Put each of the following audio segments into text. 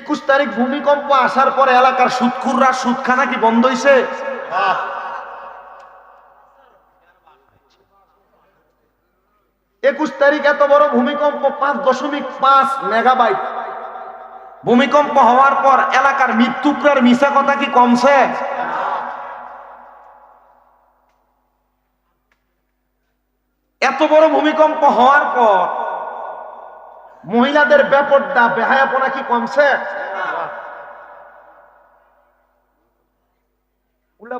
একুশ তারিখ ভূমিকম্প আসার পরে এলাকার সুদখুররা সুদখানা কি বন্ধ হইছে? একুশ তারিখ এত বড় ভূমিকম্প, পাঁচ দশমিক পাঁচ মেগাবাইট। ভূমিকম্প হওয়ার পর এলাকার মৃত্যুকরার মিশা কথা কি কমছে? এত বড় ভূমিকম্প হওয়ার পর মহিলাদের ব্যাপারটা বেহায়াপনা কি কমছে?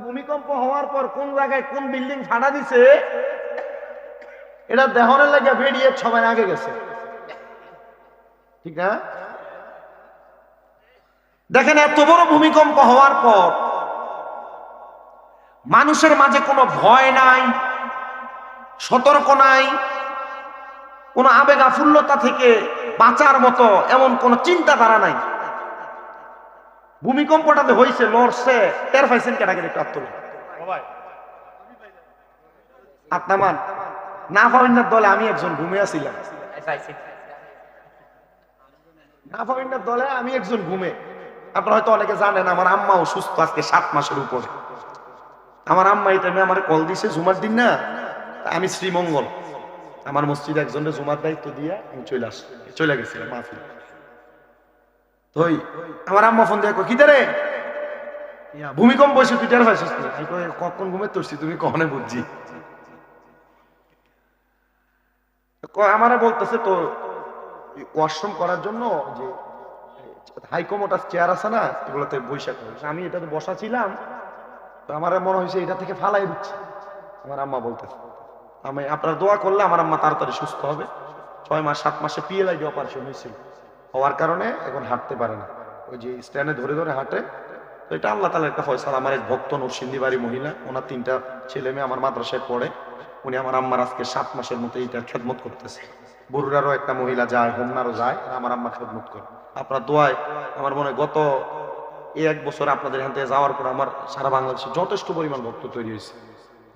ভূমিকম্প হওয়ার পর কোন জায়গায় কোন বিল্ডিং ফাটা দিছে? এটা দেহনের লাগে বেরিয়ে সবাই আগে গেছে। ঠিক না? দেখেন, এত বড় ভূমিকম্প হওয়ার পর মানুষের মাঝে কোনো ভয় নাই, সতর্ক নাই কোনো আবেগ আফুল্লতা থেকে বাঁচার মতো এমন কোনো চিন্তাধারা নাই। ভূমিকম্পটাতে হয়েছে লড়ছে টের পাইছেন কেটাকে একটু আত্মল আত্মামান না ফাবিনার দলে আমি একজন ঘুমে আছিলাম না ফাবিনার দলে আমি একজন ঘুমে। আপনারা হয়তো অনেকে জানেন, আমার আম্মাও সুস্থ আজকে সাত মাসের উপরে। আমার আম্মা এই টাইমে আমার কল দিছে, জুমার দিন না? আমি শ্রীমঙ্গল। আমার মসজিদে একজনের জুমার দায়িত্ব দিয়ে আমি চলে আস চলে গেছিলাম মাহফিল। তো আমার আম্মা ফোন কি রে? ভূমিকম্প হয়েছে, তুই কখন ঘুমে তুমি বুঝছি। আমারে বলতেছে তো ওয়াশরুম করার জন্য যে হাইকমোটার চেয়ার আছে না, এগুলোতে বৈশাখ আমি এটাতে বসা ছিলাম, তো আমার মনে হয়েছে এটা থেকে ফালাই দিচ্ছে। আমার আম্মা বলতেছে। আমি আপনার দোয়া করলে আমার আম্মা তাড়াতাড়ি সুস্থ হবে। ছয় মাস, সাত মাসে পিএলআইডি অপারেশন হয়েছিল। হওয়ার কারণে এখন হাঁটতে পারে না। ওই যে স্ট্যান্ডে ধরে ধরে হাঁটে। তো এটা আল্লাহ তালার একটা ফয়সাল। আমার এক ভক্ত নরসিন্দি বাড়ি মহিলা, ওনার তিনটা ছেলে মেয়ে আমার মাদ্রাসায় পড়ে। উনি আমার আম্মার আজকে সাত মাসের মতো এইটার খেদমত করতেছে। বরুরারও একটা মহিলা যায়, হোমনারও যায় আমার আম্মা খেদমত করে। আপনার দোয়ায় আমার মনে গত এক বছর আপনাদের এখান থেকে যাওয়ার পর আমার সারা বাংলাদেশে যথেষ্ট পরিমাণ ভক্ত তৈরি হয়েছে।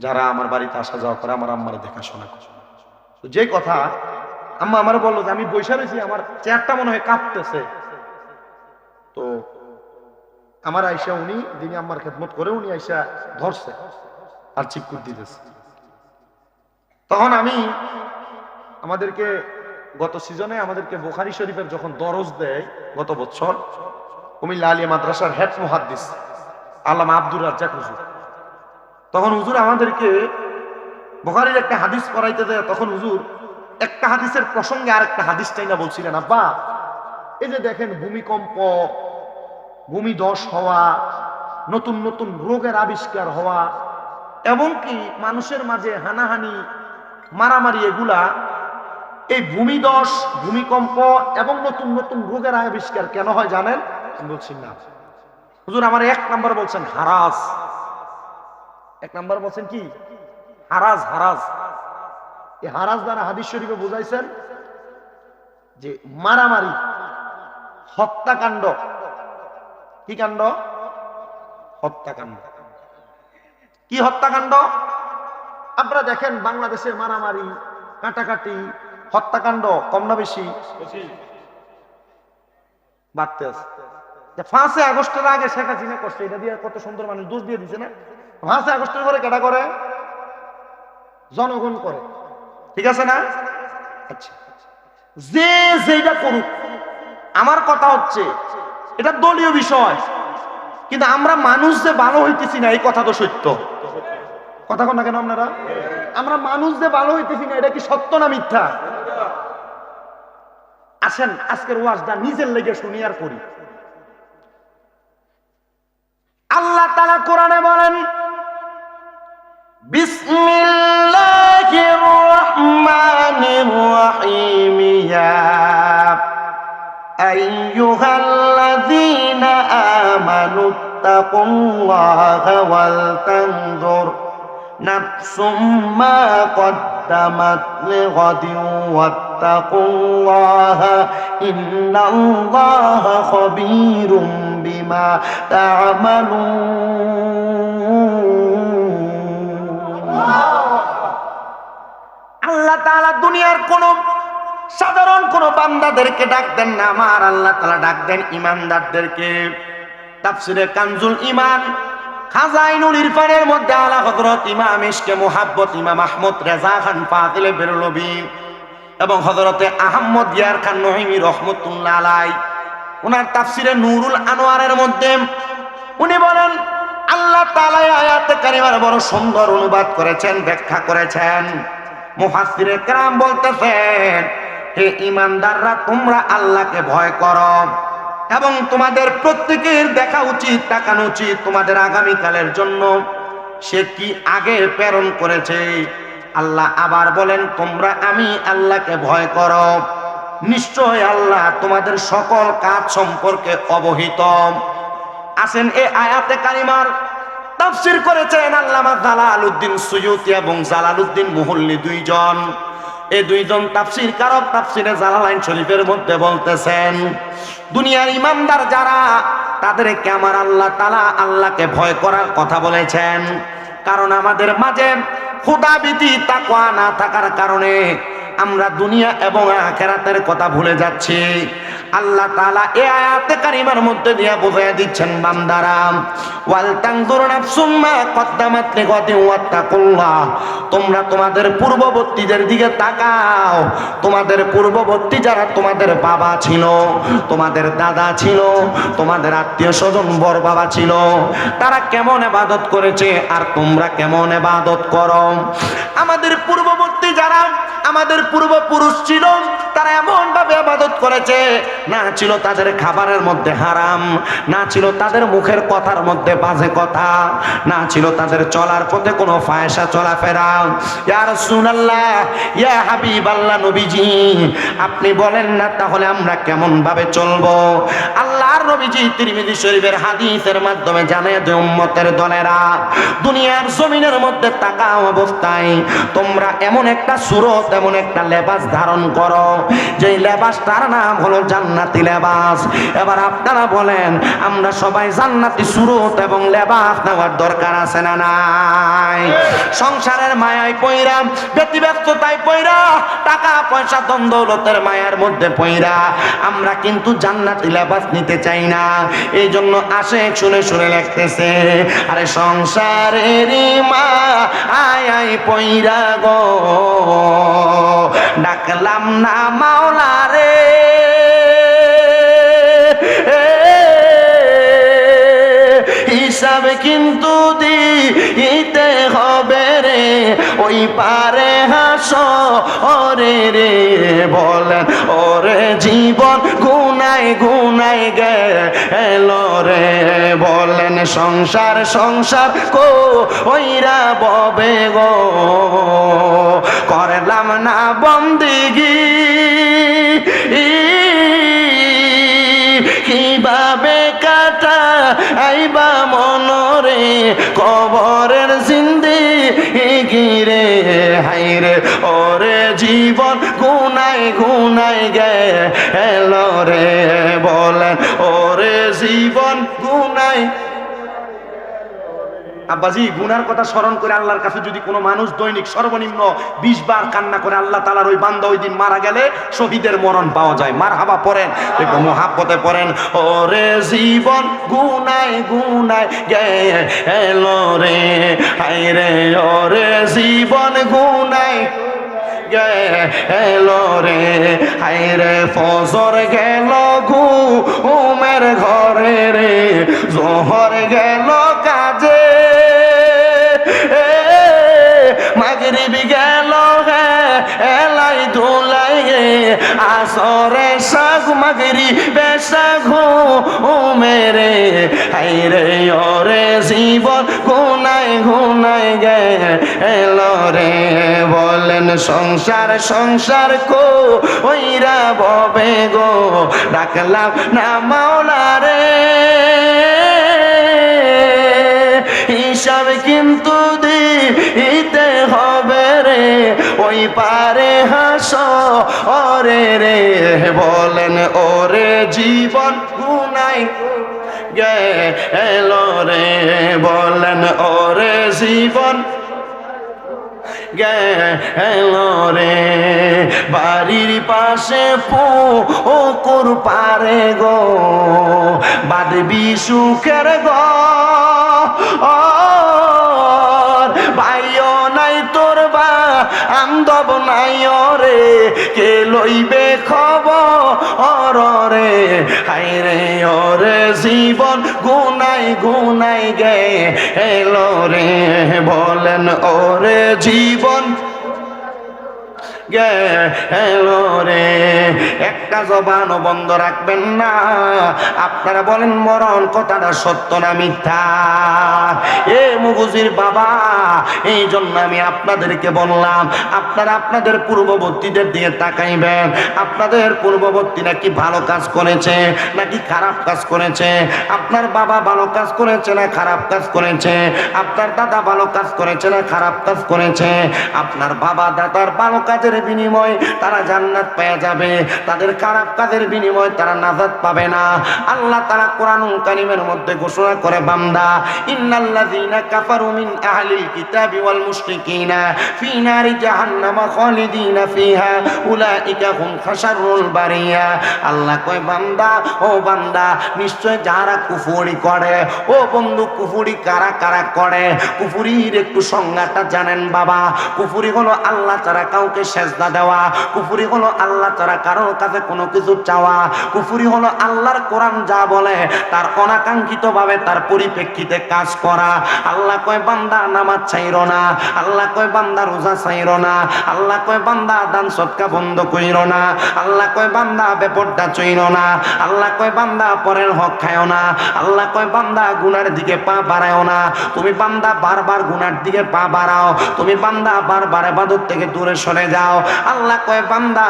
যারা আমার বাড়িতে আসা যাওয়া করে, আমার আম্মার দেখাশোনা করে। তো যে কথা, আম্মা আমার বলল যে, আমি বৈশা রয়েছি, আমার চেয়ারটা মনে হয় কাঁপতেছে। তো আমার আইসা উনি, যিনি আম্মার খেদমত করে, উনি আইসা ধরছে আর চিপকুট দিতেছে। তখন আমি আমাদেরকে, গত সিজনে আমাদেরকে বোখারি শরীফের যখন দরজ দেয়, গত বছর কুমিল্লা আলিয়া মাদ্রাসার হেড মুহাদ্দিস, আল্লামা আব্দুর রাজ্জাক হুজুর তখন হুজুর আমাদেরকে বোখারির একটা হাদিস পড়াইতে দেয়, তখন হুজুর একটা হাদিসের প্রসঙ্গে আরেকটা হাদিস চাই না বলছিলেন, আব্বা, এই যে দেখেন ভূমিকম্প ভূমিধস হওয়া, নতুন নতুন রোগের আবিষ্কার হওয়া এবং কি মানুষের মাঝে হানাহানি, মারামারি এগুলা, এই ভূমিদশ ভূমিকম্প এবং নতুন নতুন রোগের আবিষ্কার কেন হয় জানেন? বলছি, না। হুজুর আমার এক নাম্বার বলছেন, হারাস। এক নাম্বার বলছেন কি? হারাজ হারাজ। এই হারাজ দ্বারা হাদিস শরীফে বুঝাইছেন যে মারামারি, হত্যাকাণ্ড। কি কাণ্ড? হত্যাকাণ্ড। কি হত্যাকাণ্ড? আপনারা দেখেন বাংলাদেশের মারামারি, কাটাকাটি, হত্যাকাণ্ড কম না বেশি বাড়তে আছে। পাঁচে আগস্টের আগে শেখ হাসিনা করছে, এটা দিয়ে কত সুন্দর মানুষ দোষ দিয়ে দিছে না? পাঁচে আগস্টের পরে কেটা করে জনগণ করে ঠিক আছে না? আচ্ছা যে যেটা করুক আমার কথা হচ্ছে, এটা দলীয় বিষয়। কিন্তু আমরা মানুষ যে ভালো হইতেছি না, এই কথা তো সত্য। কথা কন না কেন আপনারা? আমরা মানুষ যে ভালো হইতেছি না, এটা কি সত্য না মিথ্যা? আসেন, আজকের ওয়াজটা নিজের লেগে শুনি আর করি। আল্লাহ তালা কোরআনে বলেন বিসমিল্লাহির রহমানির রহিম ইয়া আইয়ুহাল্লাযীনা আমানু তাকুল্লাহা ওয়াল তানজুর নাফসুম মা قدمت لغد واتقوا الله إن الله خبير بما تعملون দুনিয়ার কোন সাধারণ কোন বান্দাদেরকে ডাক দেন না, আমার আল্লাহ তালা ডাক দেন ইমানদারদেরকে। তাফসিরে কানজুল ইমান খাজাইনুল ইরফানের মধ্যে আলা হযরত ইমাম ইশকে মুহাব্বত, ইমাম আহমদ রেজা খান ফাতিলে বেরলবি এবং হযরতে আহমদ ইয়ার খান নহিমি রহমতুল্লাহ আলাই ওনার তাফসিরে নুরুল আনোয়ারের মধ্যে উনি বলেন, আল্লাহ তাআলা এই আয়াতে কারিমার বড় সুন্দর অনুবাদ করেছেন, ব্যাখ্যা করেছেন। মুফাসসিরে কেরাম বলতেছেন, হে ইমানদাররা তোমরা আল্লাহকে ভয় করো এবং তোমাদের প্রত্যেকের দেখা উচিত, তাকানো উচিত তোমাদের আগামীকালের জন্য। সে কি আগে প্রেরণ করেছে? আল্লাহ আবার বলেন, তোমরা, আমি আল্লাহকে ভয় করো। নিশ্চয় আল্লাহ তোমাদের সকল কাজ সম্পর্কে অবহিত। আসেন এ আয়াতে কারিমার তাফসির করেছেন আল্লামা জালালউদ্দিন সুয়ুতি এবং জালালউদ্দিন মুহল্লি দুইজন। এই দুইজন তাফসির কারক তাফসিরে জালালাইন শরীফের মধ্যে বলতেছেন, দুনিয়ার ইমানদার যারা, তাদেরকে আমার আল্লাহ তালা আল্লাহকে ভয় করার কথা বলেছেন। কারণ আমাদের মাঝে খুদাবিতি তাকওয়া না থাকার কারণে আমরা দুনিয়া এবং আখেরাতের কথা ভুলে যাচ্ছি। আল্লাহ তাআলা এ আয়াতে কারিমার মধ্যে দিয়ে বুঝিয়ে দিচ্ছেন, বান্দারা, ওয়াল তানজুর নাফসুম মা কদ্দামাত লিগাদিন ওয়াত্তাকুল্লাহ। তোমরা তোমাদের পূর্ববর্তীদের দিকে তাকাও। তোমাদের পূর্ববর্তী যারা তোমাদের বাবা ছিল, তোমাদের দাদা ছিল, তোমাদের আত্মীয় স্বজন, বর বাবা ছিল, তারা কেমন এবাদত করেছে আর তোমরা কেমন এবাদত করো? আমাদের পূর্ববর্তী যারা আমাদের পূর্বপুরুষ ছিল তারা এমন ভাবে আবাদত করেছে, না ছিল তাদের খাবারের মধ্যে হারাম, না ছিল তাদের মুখের কথার মধ্যে বাজে কথা, না ছিল তাদের চলার পথে কোনো ফায়সা চলাফেরা। ইয়া রাসূলুল্লাহ, ইয়া হাবিব আল্লাহ নবীজি, আপনি বলেন না তাহলে আমরা কেমন ভাবে চলবো? আল্লাহর নবীজি তিরমিজি শরীফের হাদিসের মাধ্যমে জানে যে উম্মতের দলেরা, দুনিয়ার জমিনের মধ্যে তাকা অবস্থায় তোমরা এমন একটা সুরত, এমন একটা লেবাস ধারণ করো যেই লেবাসটার নাম হলো জান্নাতি লেবাস। এবার আপনারা বলেন, আমরা সবাই জান্নাতি সুরত এবং লেবাস নেওয়ার দরকার আছে না নাই? সংসারের মায়ায় পইরা, ব্যতিব্যস্ততায় পইরা, টাকা, পয়সা দ্বন্দ্বলতের মায়ার মধ্যে পইরা, আমরা কিন্তু জান্নাতি লেবাস নিতে চাই না। এই জন্য আসে শুনে শুনে লিখতেছে, আরে সংসারের মা আয় পইরা গো, ডাকলাম না মাওলা রে হিসাবে কিন্তু দিতে হবে রে ওই পারে হাস ওরে রে বলেন, ওরে জীবন গুনাই গুনাই গেল রে বলেন, সংসার সংসার কো ওইরা ববে গো। করলাম না বন্দিগি। কীভাবে কাটা আইবা মনরে? কবরের জিন্দি গিরে হাইরে ওরে জীবন গুনাই গুনাই গে এলো রে বলেন ওরে জীবন আব্বাজি, গুনার কথা স্মরণ করে আল্লাহর কাছে যদি কোনো মানুষ দৈনিক সর্বনিম্ন বিশ বার কান্না করে, আল্লাহ তালার ওই বান্দা ওই দিন মারা গেলে শহীদের মরণ পাওয়া যায়। মার হাবা পড়েন মহাব্বতে পড়েন। ওরে জীবন গুনাই গুনাই গেল রে হাই রে, ওরে জীবন গুনাই গেল রে হাই রে, ফজর গেল ঘু উমের ঘরে রে, জোহর গেল আসরে সাগ মাগরি বেসাঘু ও মেরে হাই রে, ওরে জীবন গুনাই গুনাই গে এলো রে। বলেন, সংসার সংসার কো ওইরা ববে গো। ডাকলাম না মাওলা রে। হিসাব কিন্তু ওই পারে হাস, ওরে রে বলেন, ওরে জীবন গুনাই গেল রে বলেন, ওরে জীবন গেল রে। বাড়ির পাশে পুকুর পারে গো বাদবি সুখের গো আন্দব নাই রে কে লইবে খবর রে হাই রে ওরে জীবন গুনাই গুনাই গে, এলো রে, বলেন ওরে জীবন গেল রে। একটা জবানও বন্ধ রাখবেন না। আপনারা বলেন মরণ কথাটা সত্য না মিথ্যা? এ মুগুজির বাবা, এই জন্য আমি আপনাদেরকে বললাম, আপনারা আপনাদের পূর্ববর্তীদের দিয়ে তাকাইবেন। আপনাদের পূর্ববর্তী নাকি ভালো কাজ করেছে, নাকি খারাপ কাজ করেছে? আপনার বাবা ভালো কাজ করেছে না খারাপ কাজ করেছে? আপনার দাদা ভালো কাজ করেছে না খারাপ কাজ করেছে? আপনার বাবা দাদার ভালো কাজের বিনিময় তারা জান্নাত পেয়ে যাবে। তাদের খারাপ কাজের বিনিময় তারা নাজাত পাবে না। আল্লাহ তারা কোরআন কারিমের মধ্যে ঘোষণা করে, বান্দা, ইন্নাল্লাযীনা কাফারু মিন আহলিল কিতাবি ওয়াল মুশরিকিনা ফি নারি জাহান্নাম খালিদিনা ফিহা, উলাইকা হুম খাশারুল বারিয়া। আল্লাহ কয়, বান্দা, ও বান্দা, নিশ্চয় যারা কুফরি করে, ও বন্ধু, কুফরি কারা কারা করে? কুফরির একটু সংজ্ঞাটা জানেন বাবা। কুফরি হলো আল্লাহ ছাড়া কাউকে সেজদা দেওয়া। কুফরি হলো আল্লাহ ছাড়া কারোর কাছে কোনো কিছু চাওয়া। কুফরি হলো আল্লাহর কোরআন যা বলে, তার অনাকাঙ্ক্ষিত ভাবে তার পরিপ্রেক্ষিতে কাজ করা। আল্লাহ কয়, বান্দা নামাজ চাইর না। আল্লাহ কয়, বান্দা রোজা চাইর না। আল্লাহ কয়, বান্দা দান সৎকা বন্ধ কইর না। আল্লাহ কয়, বান্দা বেপরদা চইর না। আল্লাহ কয়, বান্দা পরের হক খায় না। আল্লাহ কয়, বান্দা গুনার দিকে পা বাড়ায়ও না। তুমি বান্দা বারবার গুনার দিকে পা বাড়াও। তুমি বান্দা বারবার এবাদত থেকে দূরে সরে যাও। আল্লাহ কয়, বান্দা,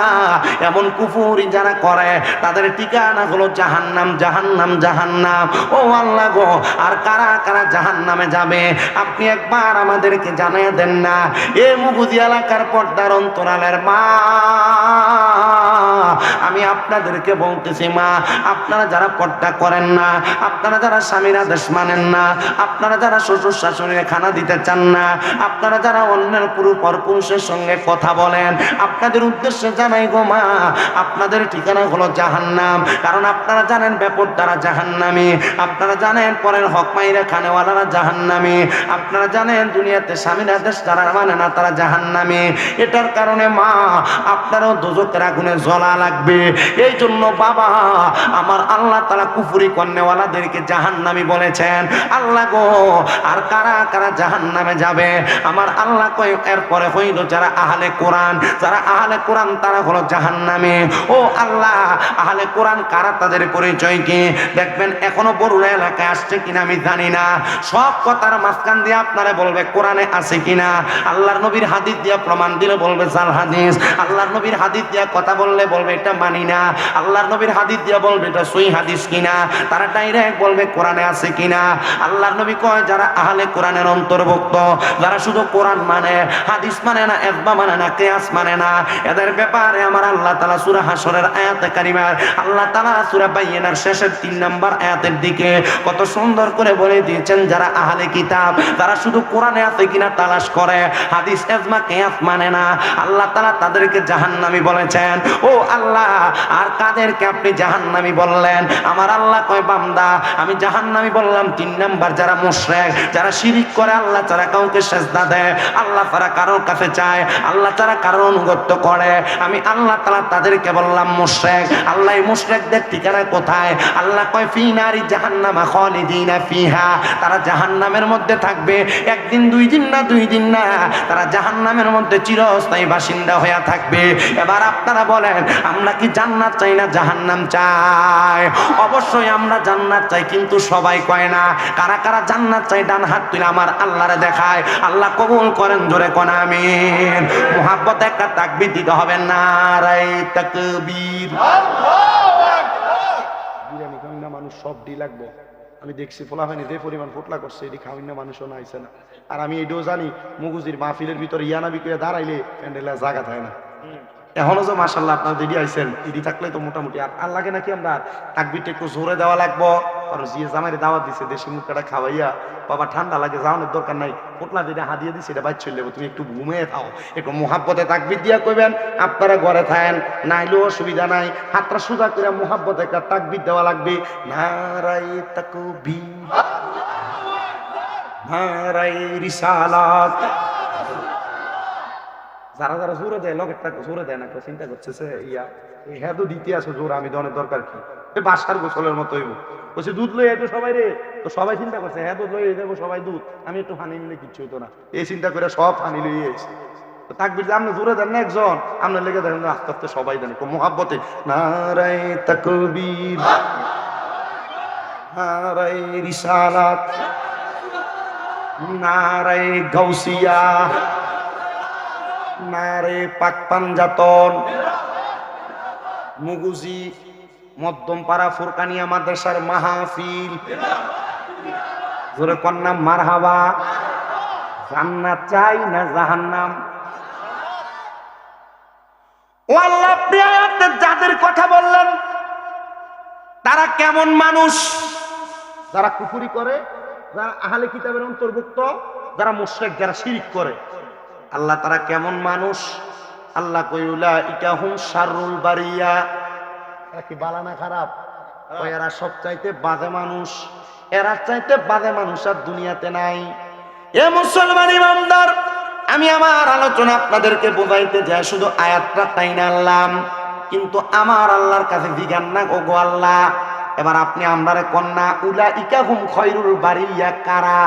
এমন কুফুরি যারা করে, তাদের ঠিকানা হলো জাহান্নাম জাহান্নাম জাহান্নাম। ও আল্লাহ গো, আর কারা কারা জাহান্নামে যাবে? আপনি একবার আমাদেরকে জানাই দেন না। এ মুগুদি এলাকার পর্দার অন্তরালের মা আমি আপনাদেরকে বলতেছি, মা, আপনারা যারা পর্দা করেন না, আপনারা যারা স্বামীর আদেশ মানেন না, আপনারা যারা শ্বশুর শাশুড়ির খানা দিতে চান না, আপনারা যারা অন্যের পুরো পরপুরুষের সঙ্গে কথা বলেন, আপনাদের উদ্দেশ্যে জানাই গো, মা, আপনাদের ঠিকানা হলো জাহান্নাম। কারণ আপনারা জানেন ব্যাপর দ্বারা জাহান্নামি। আপনারা জানেন পরের হক মাইরা খানেওয়ালারা জাহান্নামি। আপনারা জানেন দুনিয়াতে স্বামীর আদেশ যারা মানে না তারা জাহান্নামি। এটার কারণে, মা, আপনারও দোজকের আগুনে জ্বলা লাগবে। এই জন্য বাবা, আমার আল্লাহ তারা কুফুরি কন্যাওয়ালাদেরকে জাহান্নামি বলেছেন। আল্লাহ গো, আর কারা কারা জাহান্নামে যাবে? আমার আল্লাহ কয়, এরপরে হইল যারা আহলে কোরআন। যারা আহলে কোরআন, তারা হলো জাহান্নামে। ও আল্লাহ, আহলে কোরআন কারা তাদের পরিচয় কি? দেখবেন এখনও বড়ুরা এলাকায় আসছে কিনা আমি জানি না। সব কথার মাঝখান দিয়ে আপনারা বলবে, কোরআনে আছে কিনা? আল্লাহর নবীর হাদিস দিয়া প্রমাণ দিলে বলবে, জাল হাদিস। আল্লাহর নবীর হাদিস দিয়া কথা বললে বলবে, এটা মানি না। আল্লাহর নবীর হাদিস দিয়া বলবে, এটা সই হাদিস কিনা? তারা ডাইরেক্ট বলবে, কোরআনে আছে কিনা? আল্লাহর নবী কয়, যারা আহলে কোরআনের অন্তর্ভুক্ত, যারা শুধু কোরআন মানে হাদিস মানে না একবা মানে না, কেয়াস মানে না, এদের ব্যাপারে আমার আল্লাহ তালা সুরা হাসরের আয়াতে কারিমার আল্লাহ তালা সুরা বাইয়েনার শেষের তিন নাম্বার আয়াতের দিকে কত সুন্দর করে বলে দিয়েছেন, যারা আহলে কিতাব তারা শুধু কোরআনে আছে কিনা, তালাশ করে, হাদিস, এজমা, কেয়াস মানে না। আল্লাহ তালা তাদেরকে জাহান্নামি বলেছেন, ও আল্লাহ, আর কাদেরকে আপনি জাহান্নামি বললেন? আমার আল্লাহ কয়, বান্দা, আমি জাহান্নামি বললাম, তিন নাম্বার যারা মুশরেক, যারা শিরিক করে, আল্লাহ তারা কাউকে সেজদা দেয়। আল্লাহ তারা কারোর কাছে চায়, আল্লাহ তারা কারোর অনুগত্য করে। আমি আল্লাহ তালা তাদেরকে বললাম, মুশরেক, আল্লাহ মুশরেকদের ঠিকানা কোথায়? আল্লাহ কয়, ফি নারি জাহান্নামা খালিদিনা ফিহা। তারা জাহান্নামের মধ্যে থাকবে, একদিন দুই দিন না, দুই দিন না, তারা জাহান্নামের মধ্যে চিরস্থায়ী বাসিন্দা হয়ে থাকবে। এবার আপনারা বলেন আমরা কি জান্নাত চাই না জাহান্নাম চাই? অবশ্যই আমরা জান্নাত চাই, কিন্তু সবাই কয় না। কারা কারা জান্নাত চাই ডান হাত তুলে আমার আল্লাহরে দেখায়। আল্লাহ কবুল করেন, জোরে কোন আমিন। মোহাব্বত একটা তাকবির দিতে হবে না রাই তাকবীর মানুষ, সব ডি লাগবো। আমি দেখছি ফোলা হয়নি, যে পরিমাণ ফুটলা করছে, এটি খাওয়াই মানুষও না না। আর আমি এটাও জানি, মুগুজির মাহফিলের ভিতরে ইয়ানাবি করে দাঁড়াইলে প্যান্ডেলে জায়গা থাকে না। এখনও যে মাসাল্লাহ আপনার দেরি আইছেন ইডি থাকলে তো মোটামুটি আর আর লাগে নাকি আমরা তাকবিরটা একটু জোরে দেওয়া লাগবো? আর জিয়ে জামাইরে দাওয়াত দিছে, দেশি মুখটা খাওয়াইয়া, বাবা ঠান্ডা লাগে, যাওয়ানোর দরকার নাই। পোটলা যেটা হাদিয়ে দিছে, এটা বাইর চলে তুমি একটু ঘুমিয়ে থাও। একটু মোহাব্বতে তাকবির দিয়া কইবেন, আপনারা ঘরে থাকেন নাইলেও অসুবিধা নাই। হাতটা সুদা করে মোহাব্বতে একটা তাকবির দেওয়া লাগবে নারাই তাকবীর নারাই রিসালাত যারা যারা জোরে দেয় লগেরটা জোরে দেয় না চিন্তা করছে ইয়া হ্যাঁ তো দিতে আসো জোর, আমি দনের দরকার কি? বাসার গোসলের মতো হইব। বলছে, দুধ লই তো সবাই রে? তো সবাই চিন্তা করছে হ্যাঁ দুধ লই যাব সবাই দুধ। আমি একটু হানি নিলে কিচ্ছু হতো না। এই চিন্তা করে সব হানি লইয়ে এসে তো তাকবির যে, আপনি জোরে দেন না একজন? আপনার লেগে দেখেন আস্তে আস্তে সবাই দেন মোহাব্বতে নারাই তাকবীর নারাই রিসালাত নারাই গাউসিয়া নারে পাক পাঞ্জাতন মুগুজি, মধ্যমপাড়া, ফুরকানিয়া মাদ্রাসার মাহফিল। জোরে কন্যা, মারহাবা। জান্নাত চাই না জাহান্নাম? যাদের কথা বললেন, তারা কেমন মানুষ? যারা কুফুরি করে, যারা আহলে কিতাবের অন্তর্ভুক্ত, যারা মুশরিক, যারা শিরিক করে। আল্লাহ তারা কেমন মানুষ? আল্লাহ কইউলা ইটা হুম শারুল বারিয়া। এরা কি বালা না খারাপ? এরা সব চাইতে বাজে মানুষ। এরা চাইতে বাজে মানুষ আর দুনিয়াতে নাই। এ মুসলমান ইমানদার আমি আমার আলোচনা আপনাদেরকে বোঝাইতে যাই শুধু আয়াতটা তাই না আনলাম। কিন্তু আমার আল্লাহর কাছে জিজ্ঞান না ও গো আল্লাহ এবার আপনি আমরারে কন্যা উলা ইকা হুম খয়রুল বারিয়া কারা?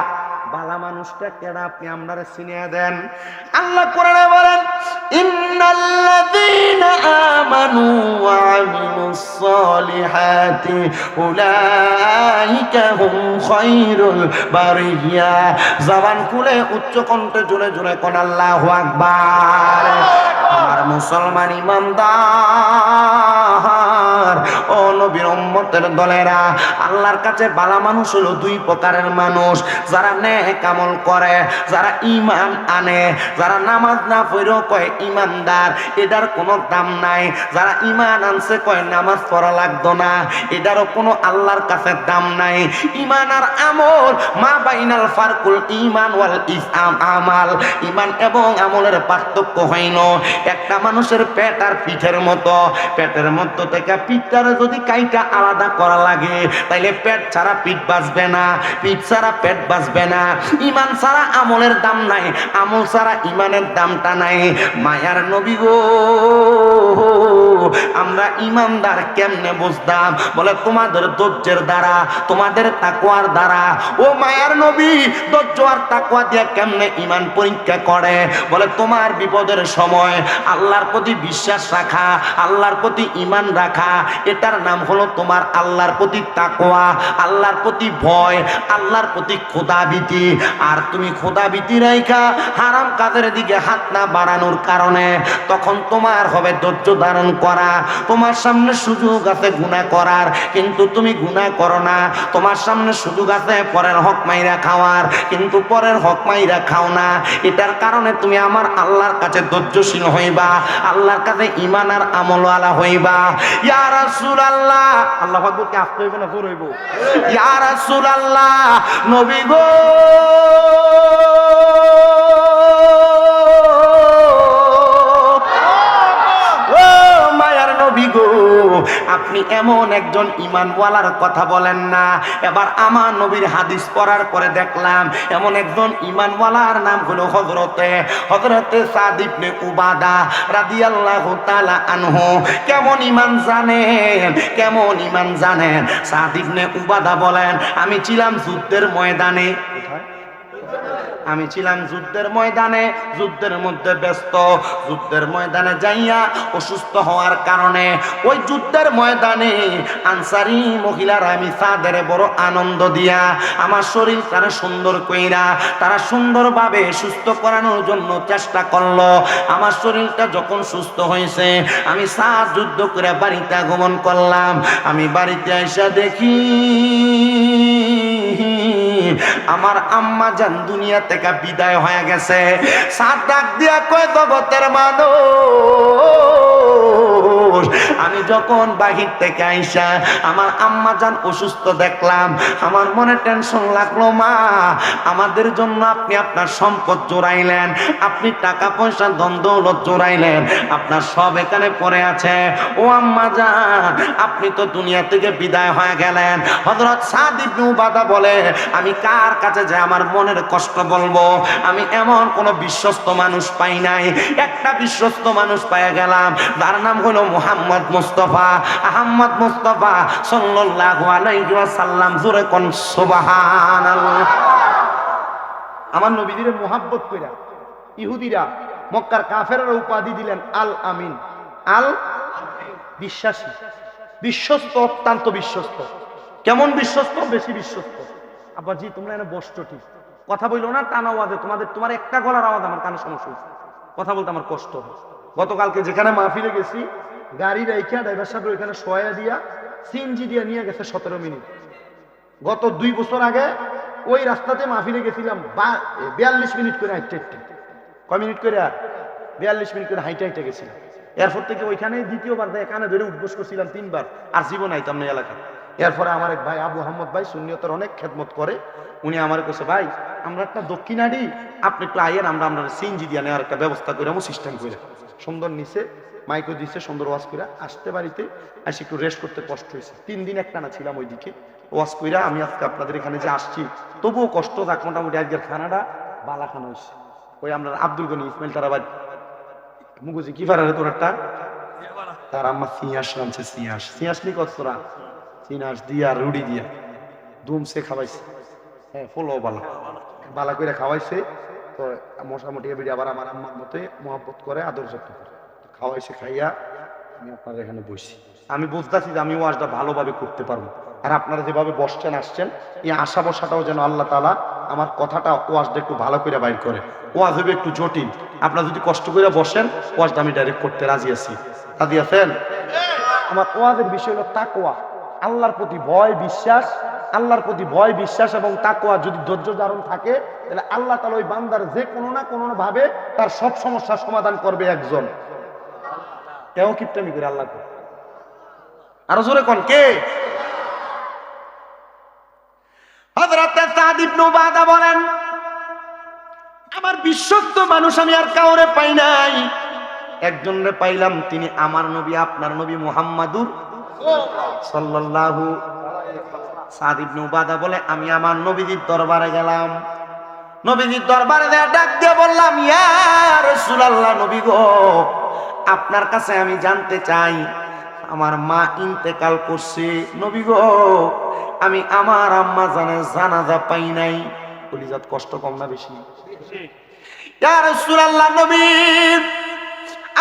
বালা মানুষটা কেডা আপনি আমরারে চিনিয়ে দেন? আল্লাহ কোরআনে বলেন, ইন্নাল্লাযীনা আমানু ওয়া আমিলুস সালিহাতি উলাইকা হুম খায়রুল বারিয়া। জবান খুলে উচ্চ কণ্ঠে জোরে জোরে কোন আল্লাহু আকবার। আমার মুসলমান ইমানদার। ও নবীর উম্মতের দলেরা, আল্লাহর কাছে বালা মানুষ হলো দুই প্রকারের মানুষ। যারা নেক আমল করে, যারা ইমান আনে, যারা নামাজ না পড়েও কয় ইমানদার এটার কোনো দাম নাই। যারা ইমান আনছে কয় নামাজ পড়া লাগতো না, এটারও কোনো আল্লাহর কাছে দাম নাই। ইমান আর আমল, মা বাইনাল ফারকুল ইমান ওয়াল ইসলাম আমাল। ইমান এবং আমলের পার্থক্য হইল, একটা মানুষের পেট আর পিঠের মতো। পেটের মধ্য থেকে পিঠটারে যদি কাইটা আলাদা করা লাগে, তাইলে পেট ছাড়া পিঠ বাঁচবে না, পিঠ ছাড়া পেট বাঁচবে না। ইমান ছাড়া আমলের দাম নাই, আমল ছাড়া ইমানের দামটা নাই। মায়ার নবী গো, আমরা ইমানদার কেমনে বুঝতাম? বলে, তোমাদের ধৈর্যের দ্বারা, তোমাদের তাকুয়ার দ্বারা। ও মায়ার নবী, ধৈর্য আর তাকুয়া দিয়ে কেমনে ইমান পরীক্ষা করে? বলে, তোমার বিপদের সময় আল্লাহর প্রতি বিশ্বাস রাখা, আল্লাহর প্রতি ইমান রাখা এটার নাম হলো তোমার আল্লাহর প্রতি তাকোয়া আল্লাহর প্রতি ভয়, আল্লাহর প্রতি খোদাবিতি আর তুমি খোদাবিতি রাইখা হারাম কাজের দিকে হাত না বাড়ানোর কারণে। তখন তোমার হবে ধৈর্য ধারণ করা, তোমার সামনে সুযোগ আছে গুণা করার। কিন্তু তুমি গুণা করো না, তোমার সামনে সুযোগ আছে পরের হক মাইরা খাওয়ার। কিন্তু পরের হক মাইরা খাও না, এটার কারণে তুমি আমার আল্লাহর কাছে ধৈর্যশীল হইবা, আল্লাহর কাছে ইমান আর আমলওয়ালা হইবা। ইয়া রাসূলুল্লাহ। আল্লাহ পাককে আসতে হইব না জোর হইব। ইয়া রাসূলুল্লাহ নবী গো। আপনি এমন একজন ইমানওয়ালার কথা বলেন না। এবার আমার নবীর হাদিস পড়ার পরে দেখলাম, এমন একজন ইমানওয়ালার নাম হলো হজরতে হজরতে সাদিবনে উবাদা রাদিয়াল্লাহু তাআলা আনহু। কেমন ইমান জানেন? কেমন ইমান জানেন? সাদিবনে উবাদা বলেন, আমি ছিলাম যুদ্ধের ময়দানে। আমি ছিলাম যুদ্ধের ময়দানে, যুদ্ধের মধ্যে ব্যস্ত। যুদ্ধের ময়দানে যাইয়া অসুস্থ হওয়ার কারণে ওই যুদ্ধের ময়দানে আনসারি মহিলারা আমি তাদের বড় আনন্দ দিয়া আমার শরীর তারা সুন্দর কইরা, তারা সুন্দরভাবে সুস্থ করানোর জন্য চেষ্টা করল। আমার শরীরটা যখন সুস্থ হয়েছে আমি সাত যুদ্ধ করে বাড়িতে আগমন করলাম। আমি বাড়িতে এসে দেখি আমার আম্মা যান দুনিয়া থেকে বিদায় হয়ে গেছে। সাত ডাক দিয়া কয় জগতের মানুষ আমি যখন বাহির থেকে আইসা আমার আম্মা যান অসুস্থ দেখলাম, আমার মনে টেনশন লাগল, মা, আমাদের জন্য আপনি আপনার সম্পদ জোড়াইলেন, আপনি টাকা পয়সা, ধন দৌলত জোড়াইলেন, আপনার সব এখানে পড়ে আছে। ও আম্মা যান, আপনি তো দুনিয়া থেকে বিদায় হয়ে গেলেন। হযরত সাদ ইবনে উবাদা বলে, আমি কার কাছে যে আমার মনের কষ্ট বলব? আমি এমন কোন বিশ্বস্ত মানুষ পাই নাই। একটা বিশ্বস্ত মানুষ পাই গেলাম তার নাম হলো মুহাম্মদ মুস্তফা, আহম্মদ মুস্তফা সাল্লাল্লাহু জোরে কোন সুবহানাল্লাহ। আমার নবীদের মোহাব্বত কইরা ইহুদিরা, মক্কার কাফেরা উপাধি দিলেন আল আমিন। আল বিশ্বাসী। বিশ্বস্ত, অত্যন্ত বিশ্বস্ত। কেমন বিশ্বস্ত? বেশি বিশ্বস্ত। আব্বা জি তোমরা এনে বসছো ঠিক। কথা বলল না টানা আওয়াজে তোমাদের, তোমার একটা গলার আওয়াজ আমার কানে সমস্যা কথা বলতে আমার কষ্ট গতকালকে যেখানে মাহফিলে গেছি গাড়ি রাইখা ড্রাইভার সাহেব ওইখানে শোয়া দিয়া সিএনজি দিয়ে নিয়ে গেছে সতেরো মিনিট। গত দুই বছর আগে ওই রাস্তাতে মাহফিলে গেছিলাম বিয়াল্লিশ মিনিট করে হাইটে হাইটে কয় মিনিট করে আর? বিয়াল্লিশ মিনিট করে হাইটে হাইটে গেছিলাম। এরপর থেকে ওইখানে দ্বিতীয়বার দেয় কানে ধরে উদ্বোস করছিলাম তিনবার, আর জীবন আইতাম না এলাকায়। এরপরে আমার এক ভাই আবু আহমদ ভাই শূন্যতার অনেক খেদমত করে, উনি আমার কাছে ভাই, আমরা একটা দক্ষিণাডি, আপনি একটু আইয়েন আমরা আমরা সিএনজি দিয়ে নেওয়ার একটা ব্যবস্থা করে আমার সিস্টেম করে। সুন্দর নিচে মাইকো দিছে, সুন্দর ওয়াশ করে আসতে বাড়িতে আসি একটু রেস্ট করতে কষ্ট হয়েছে। তিন দিন একটানা ছিলাম ওইদিকে। ওয়াশ কইরা আমি আজকে আপনাদের এখানে যে আসছি, তবুও কষ্ট থাক মোটামুটি আজকের খানাটা বালা খানা হয়েছে। ওই আমরা আব্দুল গনি ইসমাইল তারাবাদ। মুগুজি কি ফারারে তোর একটা? তার আম্মা সিয়াস নামছে, সিয়াস। সিয়াস নি কত তোরা? সিনাস দিয়া রুডি দিয়া। দুমসে খাওয়াইছে। হ্যাঁ ফলো বালা। বালা করে খাওয়াইছে। তো মোটামুটি এবারে আবার আমার আম্মার মতে মহব্বত করে, আদর যত্ন করে। খাওয়াইছে, খাইয়া আমি আপনার এখানে বসি। আমি বুঝতেছি যে আমি ওয়াজটা ভালোভাবে করতে পারব। আর আপনারা যেভাবে বসছেন, আসছেন, এই আশা বসাটাও যেন আল্লাহ তালা আমার কথাটা ওয়াজটা একটু ভালো করে বাইর করে। ওয়াজ হবে একটু জটিল। আপনারা যদি কষ্ট করে বসেন, ওয়াজটা আমি ডাইরেক্ট করতে রাজি আছি। রাজি আছেন? আমার ওয়াজের বিষয় হলো তাকোয়া আল্লাহর প্রতি ভয়, বিশ্বাস, আল্লাহর প্রতি ভয়, বিশ্বাস এবং তাকোয়া যদি ধৈর্য ধারণ থাকে, তাহলে আল্লাহ তালা ওই বান্দার যে কোনো না কোনো ভাবে তার সব সমস্যার সমাধান করবে একজন। কেউ কিপটামি করে আল্লাহ আরও জোরে কোন, কে? বলেন, আমার বিশ্বস্ত মানুষ আমি আর কাউরে পাই নাই। একজনরে পাইলাম তিনি আমার নবী, আপনার নবী মুহাম্মাদুর সাল্লাল্লাহু সাদ বলে, আমি আমার নবীজির দরবারে গেলাম। নবীজির দরবারে ডাক দিয়ে বললাম, ইয়া রাসূলুল্লাহ নবী গো আপনার কাছে আমি জানতে চাই, আমার মা ইন্তেকাল করছে। নবী গো, আমি আমার আম্মা জানে জানাজা পাই নাই। কলিজাত কষ্ট কম না বেশি? নবী,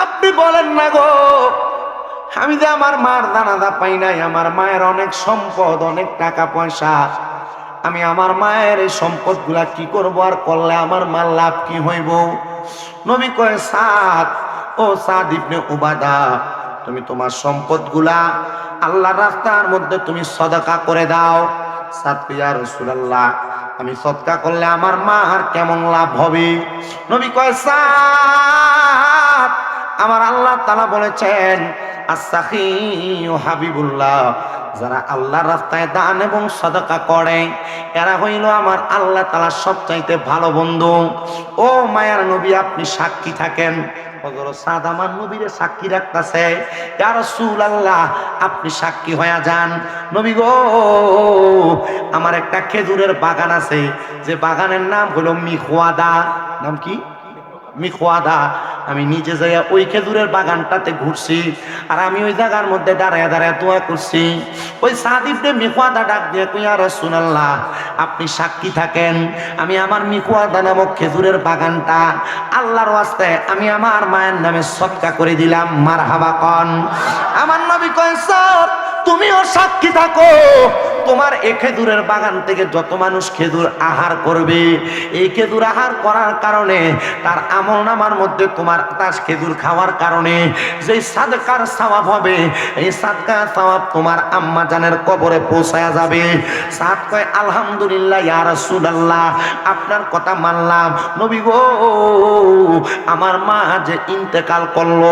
আপনি বলেন না গো, আমি যে আমার মার জানাজা পাই নাই, আমার মায়ের অনেক সম্পদ, অনেক টাকা পয়সা। আমি আমার মায়ের এই সম্পদগুলা কি করব আর করলে আমার মার লাভ কি হইব? নবী কয় সাদ ও সাদ ইবনে উবাদা, তুমি তোমার সম্পদগুলা আল্লাহ রাস্তার মধ্যে তুমি সদাকা করে দাও। সাদ, ইয়া রাসূলুল্লাহ, আমি সদকা করলে আমার মা আর কেমন লাভ হবে? নবী কয়, সাদ, আমার আল্লাহ তালা বলেছেন আসাখি হাবিবুল্লাহ, যারা আল্লাহ রাস্তায় দান এবং সদকা করে, এরা হইল আমার আল্লাহ তালা সবচাইতে ভালো বন্ধু। ও মায়ার নবী, আপনি সাক্ষী থাকেন। নবীরে সাক্ষী রাখতেছে। রাসূলুল্লাহ, আপনি সাক্ষী হয়ে যান। নবী গো, আমার একটা খেজুরের বাগান আছে। যে বাগানের নাম হলো মিখোয়াদা নাম কি? মিখওয়াদা আমি নিজে যাইয়া ওই খেজুরের বাগানটাতে ঘুরছি, আর আমি ওই জায়গার মধ্যে দাঁড়ায় দাঁড়ায় দোয়া করছি। ওই সাদিবরে মিখওয়াদা ডাক দিয়ে কইয়া রাসূলুল্লাহ, আপনি সাক্ষী থাকেন, আমি আমার মিখওয়াদা নামক খেজুরের বাগানটা আল্লাহর ওয়াস্তে, আমি আমার মায়ের নামে সৎকা করে দিলাম। মারহাবা কন। আমার নবী কয় তুমিও সাক্ষী থাকো তোমার এ খেজুরের বাগান থেকে যত মানুষ খেজুর আহার করবে, এই খেজুর আহার করার কারণে, তার আমল নামার মধ্যে তোমার তাস খেজুর খাওয়ার কারণে যে সাদকার সওয়াব হবে, এই সাদকা সওয়াব তোমার আম্মা জানের কবরে পৌঁছায়া যাবে। সাদ কয়, আলহামদুলিল্লাহ, ইয়া রাসূলুল্লাহ, আপনার কথা মানলাম। নবী গো, আমার মা যে ইন্তেকাল করল,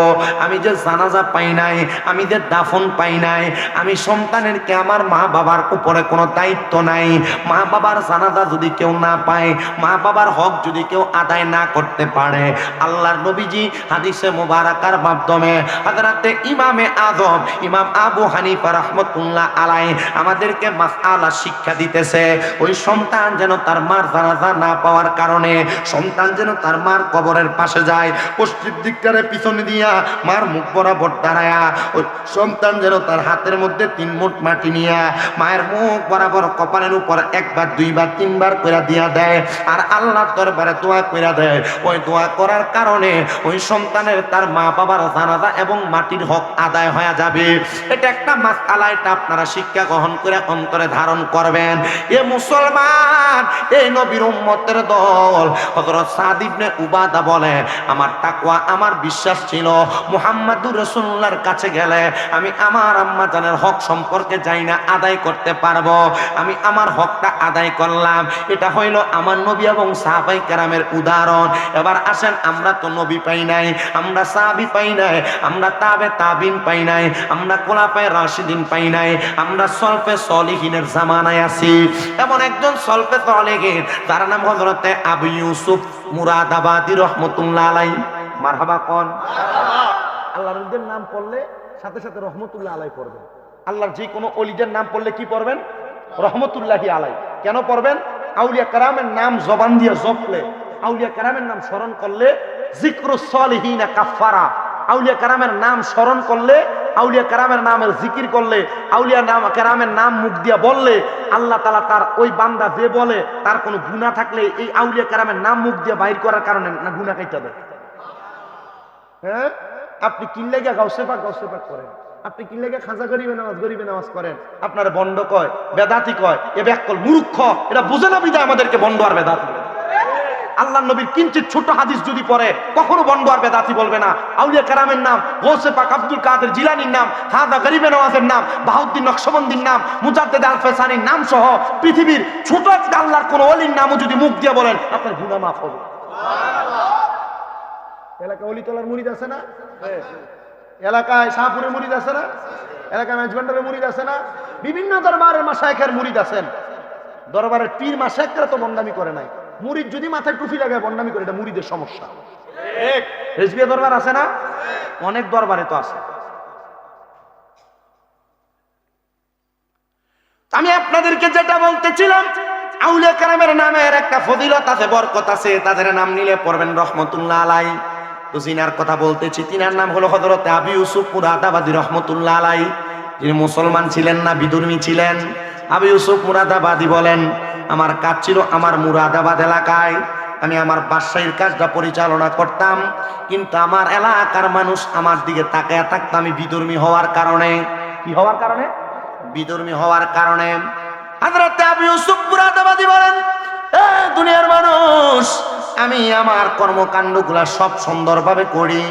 আমি যে জানাজা পাই নাই, আমি যে দাফন পাই নাই, আমি সন্তানের কে আমার মা বাবার উপরে কোনো দায়িত্ব নাই। মা বাবার জানাজা যদি কেউ না পায়, মা বাবার হক যদি কেউ আদায় না করতে পারে, আল্লাহর নবীজি হাদিসে মোবারকার মাধ্যমে হাজরাতে ইমামে আজম, ইমাম আবু হানিফা রহমতুল্লাহ আলাই আমাদেরকে মাসআলা শিক্ষা দিতেছে। ওই সন্তান যেন তার মার জানাজা না পাওয়ার কারণে সন্তান যেন তার মার কবরের পাশে যায় পশ্চিম দিকটারে পিছনে দিয়া মার মুখ বরাবর দাঁড়ায়া, ওই সন্তান যেন তার হাতের মধ্যে তিন মুঠ মাটি নিয়া মায়ের মুখ বরাবর কপালের উপর একবার, দুইবার, তিনবার করে দিয়া দেয়। আর আল্লাহর দরবারে দোয়া করে দেয়। ওই দোয়া করার কারণে ওই সন্তানের তার মা বাবার জানাজা এবং মাটির হক আদায় হয়ে যাবে। এটা একটা মাস এটা আপনারা শিক্ষা গ্রহণ করে অন্তরে ধারণ করবেন। এ মুসলমান এই নবীর উম্মতের দল। হযরত সাদ ইবনে উবাদা বলে, আমার তাকওয়া, আমার বিশ্বাস ছিল মুহাম্মাদুর রাসূলুল্লাহর কাছে গেলে আমি আমার আম্মা জানের হক সম্পর্কে যাই না, আদায় করতে পারব। আমি আমার হকটা আদায় করলাম। এটা হইল আমার নবী এবং সাহাবাই কেরামের উদাহরণ। এবার আসেন, আমরা তো নবী পাই নাই, আমরা সাহাবি পাই নাই, আমরা তাবে তাবিন পাই নাই, আমরা কোলাপায় রাশিদিন পাই নাই, আমরা সলফে সলিহিনের জামানায় আছি। এমন একজন সলফে সলিহিন তার নাম হজরতে আবু ইউসুফ মুরাদাবাদী রহমতুল্লাহ আলাই মারহাবা কোন। আল্লাহ নাম পড়লে সাথে সাথে রহমতুল্লাহ আলাই পড়বেন। আল্লাহর যে কোনো অলিদের নাম পড়লে কি পড়বেন? রহমতুল্লাহি আলাই কেন পড়বেন? আউলিয়া কারামের নাম জবান দিয়ে জপলে, আউলিয়া কারামের নাম স্মরণ করলে জিক্রু সলিহিনা কাফারা আউলিয়া কারামের নাম স্মরণ করলে, আউলিয়া কারামের নামের জিকির করলে, আউলিয়া নাম কারামের নাম মুখ দিয়া বললে, আল্লাহ তালা তার ওই বান্দা যে বলে, তার কোনো গুণা থাকলে এই আউলিয়া কারামের নাম মুখ দিয়ে বাইর করার কারণে না গুণা খাইতে দেয়। হ্যাঁ? আপনি কিনলে গিয়ে গাউসেফাক গাউসেফাক করেন। আপনি কি লেগে খাঁজা গরিবে নামাজ গরিবে নামাজ করেন? আপনার বন্ড কয়? বেদাতি কয়? এ ব্যাকল মূর্খ। এটা বুঝে না বিদায় আমাদেরকে বন্ড আর বেদাতি। আল্লাহ নবীর কিঞ্চিত ছোট হাদিস যদি পড়ে কখনো বন্ড আর বেদাতি বলবে না। আউলিয়া কারামের নাম গৌসে পাক আব্দুল কাদের জিলানির নাম হাদা গরিবে নওয়াজের নাম বাহুদ্দিন নকশবন্দির নাম মুজাদ্দেদ আল ফেসানির নাম সহ পৃথিবীর ছোট আল্লাহর কোন অলির নামও যদি মুখ দিয়ে বলেন আপনার গুণা মাফ হবে। এলাকা অলিতলার মুরিদ আছে না? এলাকায় শাহপুরের মুরিদ আছে না? এলাকায় ম্যাচগন্ডারের মুরিদ আছে না? বিভিন্ন দরবারের মাসায়কের মুরিদ আছেন। দরবারের পীর মাসায়করা তো বন্ডামি করে নাই। মুরিদ যদি মাথায় টুপি লাগায় বন্ডামি করে এটা মুরিদের সমস্যা। রেজবিয়া দরবার আছে না? অনেক দরবারে তো আছে। আমি আপনাদেরকে যেটা বলতেছিলাম আউলিয়া কারামের নামের একটা ফজিলত আছে বরকত আছে তাদের নাম নিলে পড়বেন রহমতুল্লাহ আলাই তো জিনার কথা বলতেছি, তিনার নাম হলো হজরত আবি ইউসুফ মুরাদাবাদী রহমতুল্লাহ আলাই যিনি মুসলমান ছিলেন না, বিদুর্মী ছিলেন। আবি ইউসুফ মুরাদাবাদী বলেন, আমার কাজ ছিল আমার মুরাদাবাদ এলাকায়। আমি আমার বাদশাহীর কাজটা পরিচালনা করতাম, কিন্তু আমার এলাকার মানুষ আমার দিকে তাকায় থাকতো আমি বিদর্মী হওয়ার কারণে। কি হওয়ার কারণে? বিদর্মী হওয়ার কারণে। হযরত আবু ইউসুফ মুরাদাবাদী বলেন দুনিয়ার মানুষ, আমি আমার কর্মকাণ্ডগুলা সব সুন্দরভাবে করি।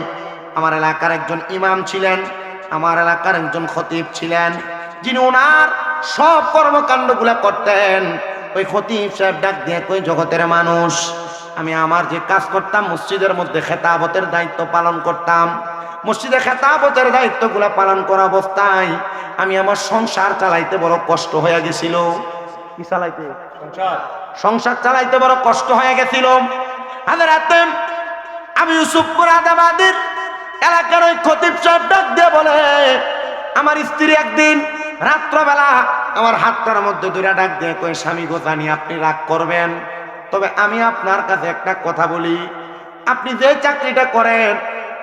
আমার এলাকার একজন ইমাম ছিলেন, আমার এলাকার একজন খতিব ছিলেন, যিনি ওনার সব কর্মকাণ্ডগুলা করতেন। ওই খতিব সাহেব ডাক দিয়ে কই জগতের মানুষ, আমি আমার যে কাজ করতাম, মসজিদের মধ্যে খেতাবতের দায়িত্ব পালন করতাম। মসজিদে খেতাবতের দায়িত্বগুলা পালন করা অবস্থায় আমি আমার সংসার চালাইতে বড় কষ্ট হয়ে গেছিল। কি চালাইতে? সংসার। চালাইতে বড় কষ্ট হয়ে গেছিল। আমি ইউসুফপুর আদাবাদের এলাকার ওই খতিব সাহেব ডাক দিয়ে বলে, আমার স্ত্রী একদিন রাত্রবেলা আমার হাতটার মধ্যে দুইটা ডাক দিয়ে কই স্বামী গো, জানি আপনি রাগ করবেন, তবে আমি আপনার কাছে একটা কথা বলি। আপনি যে চাকরিটা করেন,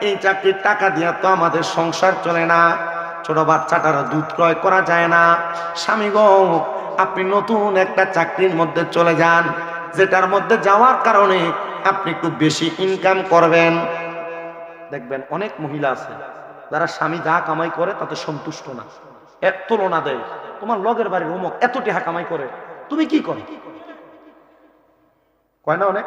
এই চাকরির টাকা দিয়ে তো আমাদের সংসার চলে না। ছোট বাচ্চাটার দুধ ক্রয় করা যায় না। স্বামী গো আপনি নতুন একটা চাকরির মধ্যে চলে যান, যেটার মধ্যে যাওয়ার কারণে আপনি খুব বেশি ইনকাম করবেন। দেখবেন অনেক মহিলা আছে, যারা স্বামী যা কামাই করে তাতে সন্তুষ্ট না। এক তুলনা দেয়, তোমার লগের বাড়ির অমুক এত টেহা কামাই করে, তুমি কি করে? কয় না অনেক?